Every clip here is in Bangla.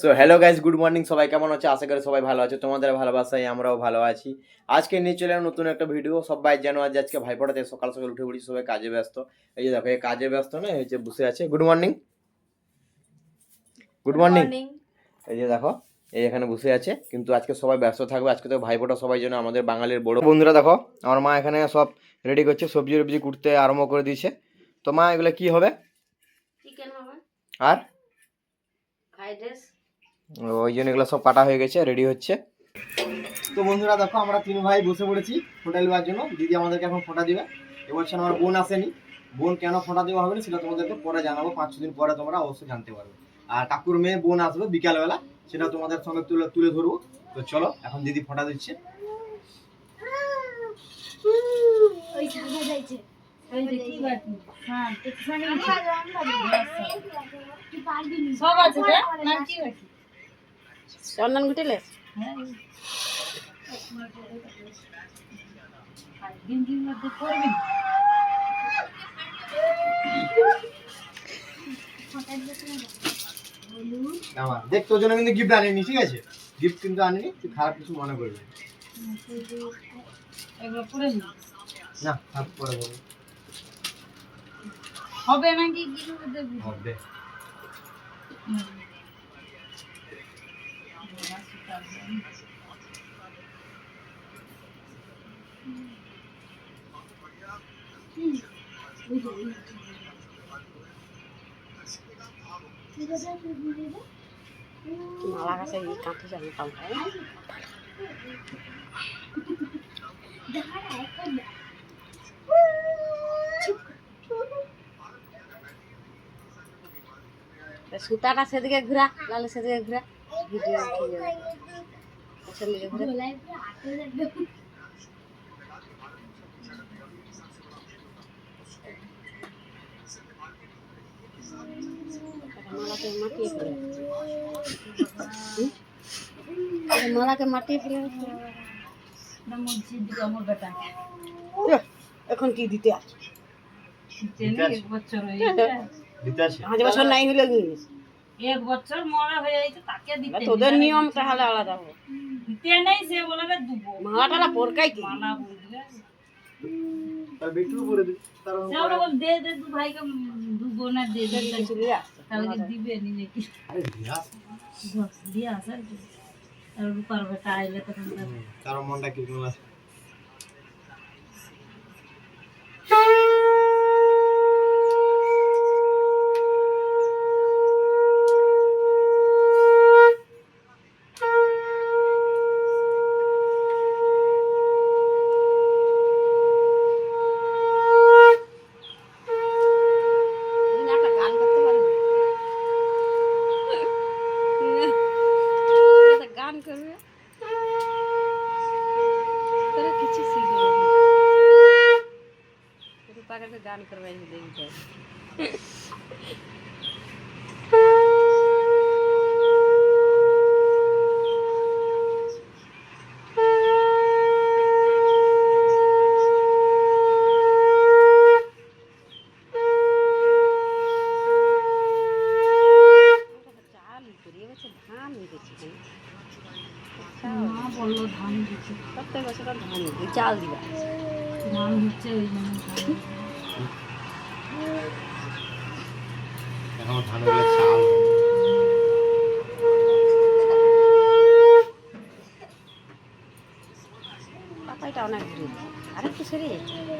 So hello guys good morning সবাই কেমন আছে? আশা করি সবাই ভালো আছে। তোমাদের ভালোবাসায় আমরাও ভালো আছি। আজকে নিয়ে চলে নতুন একটা ভিডিও সবাই জানো আজ আজকে ভাইফোঁটাতে সকাল সকাল উঠে পড়ি সবাই কাজে ব্যস্ত। এই যে দেখো এই কাজে ব্যস্ত না এই যে বসে আছে। গুড মর্নিং গুড মর্নিং এই যে দেখো এই এখানে বসে আছে কিন্তু আজকে সবাই ব্যস্ত থাকবে। আজকে তো ভাইফোঁটা সবাই জন্য আমাদের বাঙালির বড়। বন্ধুরা দেখো আমার মা এখানে সব রেডি করছে সবজি টবজি কুটতে আরম্ভ করে দিয়েছে। তো মা এগুলো কি হবে? হবে। আর? ফ্রাইড রাইস ওই জন্য এগুলো সব কাটা হয়ে গেছে রেডি হচ্ছে। তো বন্ধুরা দেখো আমরা তিন ভাই বসে পড়েছি ফোটা দেওয়ার জন্য। দিদি আমাদেরকে এখন ফোঁটা দিবে। এবছর আমার বোন আসেনি। বোন কেন ফোঁটা দেওয়া হবে না সেটা তোমাদেরকে পরে জানাব। পাঁচ ছ দিন পরে তোমরা অবশ্যই জানতে পারবে। আর কাকুর মেয়ে বোন আসবে বিকালবেলা সেটা তোমাদের সঙ্গে তুলে তুলে ধরবো। তো চলো এখন দিদি ফোঁটা দিচ্ছে। নি? সব আছে রে? না কি আছে চন্দন ঘুটেলে দেখ তোর জন্য কিন্তু গিফট আনিনি ঠিক আছে? গিফট কিন্তু আনিনি তুই খারাপ কিছু মনে করবি না। খারাপ পরে বলব হবে নাকি? কি দেবো? হবে। মালা কাছে এই কাঁথি জানি পাল্টা সুতাটা সেদিকে ঘুরা লালে সেদিকে ঘুরা। ভিডিও উঠে যাবে মালাকে মাটি ফেলে। এখন কি দিতে আছে পাঁচ বছর নাই হলে এক বছর মরা হয়ে যাইছে তাকে দিতে তোদের নিয়ম তাহলে আলাদা হবে দিতে নেই সে বলে দুবো। মালাটা পরকাই কি? মালা বুঝলে? তার বিট্টু করে দিই তার সে বল দে দে দু ভাইকে দু বোনের দে দে কিছু দিয়ে আসছে তাহলে কি দিবে আরে বিরাস দিয়ে আসার কি। আর রূপার বেটা আইলে তখন তার মনটা কি বলা গান করবে দেখবে চাল করিয়ে গেছে ধান বলল ধান দিচ্ছে প্রত্যেক বছর ধান চাল দিবা ধান হচ্ছে ওই 对。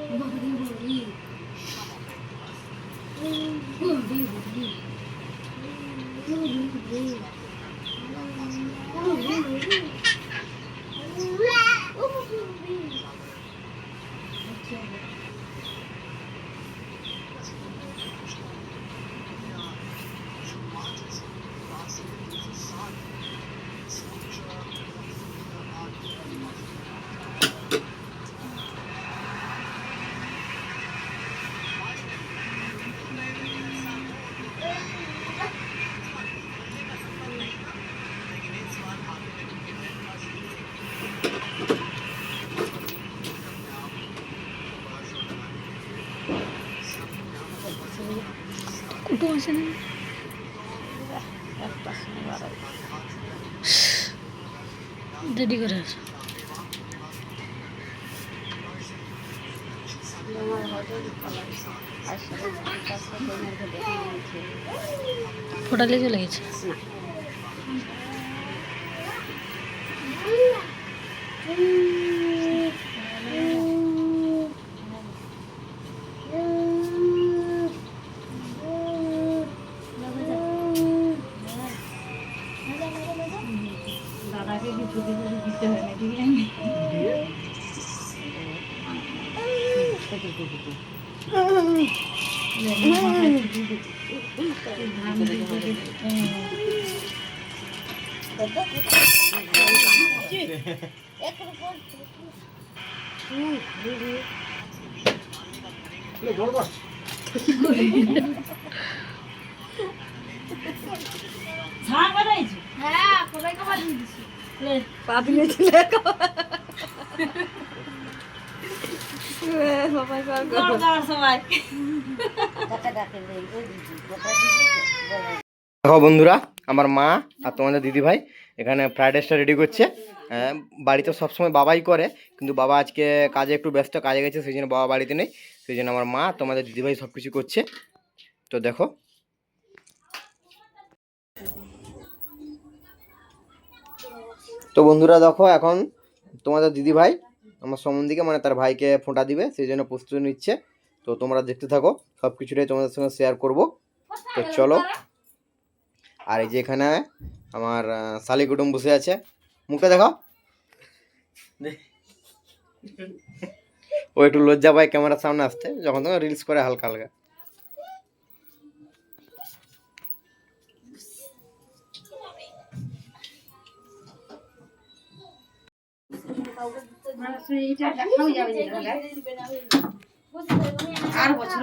আসে না রেডি করে আসো ফোটালে চলে গেছে। না। বন্ধুরা আমার মা আর তোমাদের দিদি ভাই এখানে ফ্রাইড রাইসটা রেডি করছে। হ্যাঁ, বাড়িতে সবসময় বাবাই করে কিন্তু বাবা আজকে কাজে একটু ব্যস্ত কাজে গেছে সেই জন্য বাবা বাড়িতে নেই। সেই জন্য আমার মা তোমাদের দিদিভাই সব কিছু করছে। তো দেখো। তো বন্ধুরা দেখো এখন তোমাদের দিদি ভাই আমার সম্বন্ধীকে মানে তার ভাইকে ফোঁটা দিবে সেই জন্য প্রস্তুতি নিচ্ছে। তো তোমরা দেখতে থাকো সব কিছুটাই তোমাদের সঙ্গে শেয়ার করব। তো চলো। আর এই যে এখানে আমার শালি কুটুম বসে আছে। মুখে দেখো ও একটু লজ্জা পায় ক্যামেরার সামনে আসতে, যখন তখন রিলস করে হালকা হালকা। আর বছর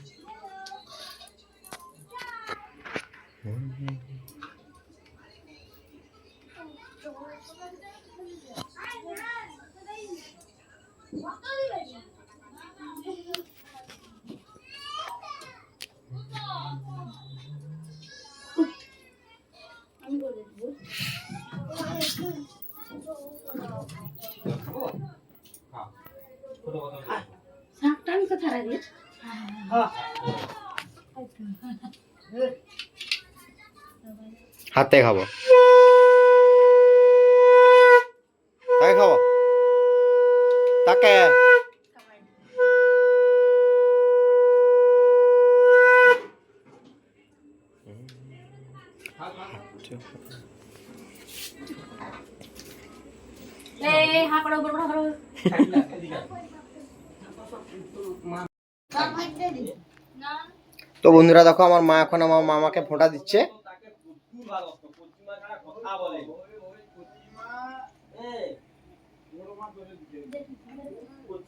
শাকটা আমি কোথায় রাখলি হাতে খাব তাকে খাব বড় তো বন্ধুরা দেখো আমার মা এখন আমার মামাকে ফোঁটা দিচ্ছে।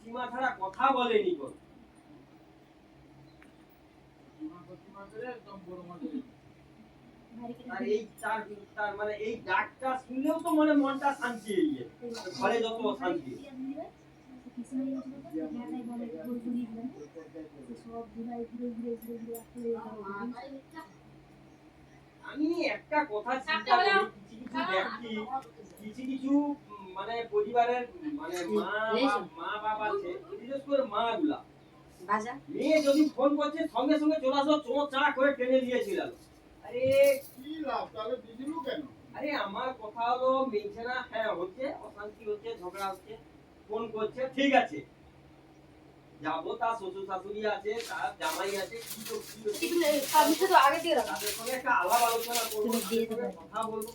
পশ্চিমা ছাড়া কথা বলেনি কোন মানে এই ডাকটা শুনলেও তো মানে মনটা শান্তি হয়ে ঘরে যত অশান্তি আমি একটা কথা চিন্তা করি কিছু কিছু ব্যক্তি কিছু কিছু মানে পরিবারের মানে মা মা বাবা আছে বিশেষ করে মা গুলা মেয়ে যদি ফোন করছে সঙ্গে সঙ্গে চলে আসো চোখ চা করে টেনে দিয়েছিল আরে কি লাভ? তাহলে দিদিলু কেন? আরে আমার কথা হলো মিলছে না হ্যাঁ হচ্ছে অশান্তি হচ্ছে ঝগড়া হচ্ছে ফোন করছে ঠিক আছে। যাব তার শ্বশুর শাশুড়ি আছে তার জামাই আছে কি তো কি তো আগে দিয়ে রাখা একটা আলাপ আলোচনা করব কথা বলব এটা তো একটা কথা বলো।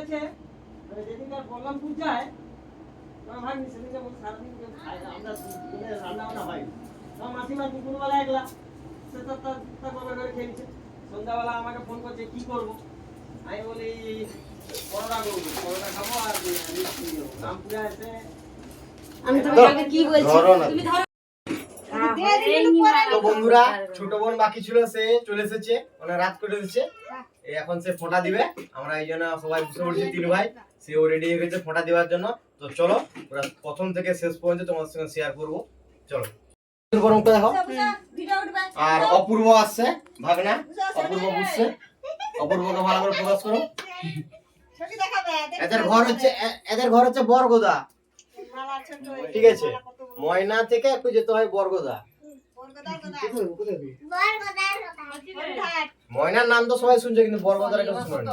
হয়েছে মানে যেদিনকার বললামপুর যায় আমার ভাগ্নি সেদিনকে বলছে সারাদিন কেউ খায় না আমরা মানে রান্না বান্না হয় আমার মাসিমা দুপুরবেলা একলা সন্ধ্যাবেলা আমাকে ফোন করছে কি করব? আমি বলি পরোটা করব পরোটা খাব আর রামপুরে এসে আমি তোমাকে কি বলছি? তুমি ধরো। তো বন্ধুরা ছোট বোন বাকি ছিল সে চলে এসেছে। মানে রাত করে দিচ্ছে। এই এখন সে ফোঁটা দিবে। আমরা এই জন্য সবাই বসে পড়ছি তিন ভাই সেও রেডি হয়ে গেছে ফোঁটা দেওয়ার জন্য। তো চলো পুরো প্রথম থেকে শেষ পর্যন্ত তোমার সঙ্গে শেয়ার করব। চলো। গরম করে দেখো। আর অপূর্ব আসছে ভাগনা। অপূর্ব বুঝছে। অপূর্বকে ভালো করে প্রকাশ করো। এদের ঘর হচ্ছে এদের ঘর হচ্ছে বরগোদা। ঠিক আছে। ময়না থেকে একটু যেতে হয় বরগোদা। ময়নার নাম তো সবাই শুনছে কিন্তু বরগোদার কেউ শুনে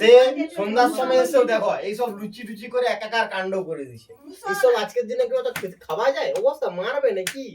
সে সন্ধ্যার সময় এসেও দেখো, এইসব লুচি টুচি করে একাকার কাণ্ড করে দিছে। এইসব আজকের দিনে কি ওটা খাওয়া যায়? অবস্থা, মারবে নাকি?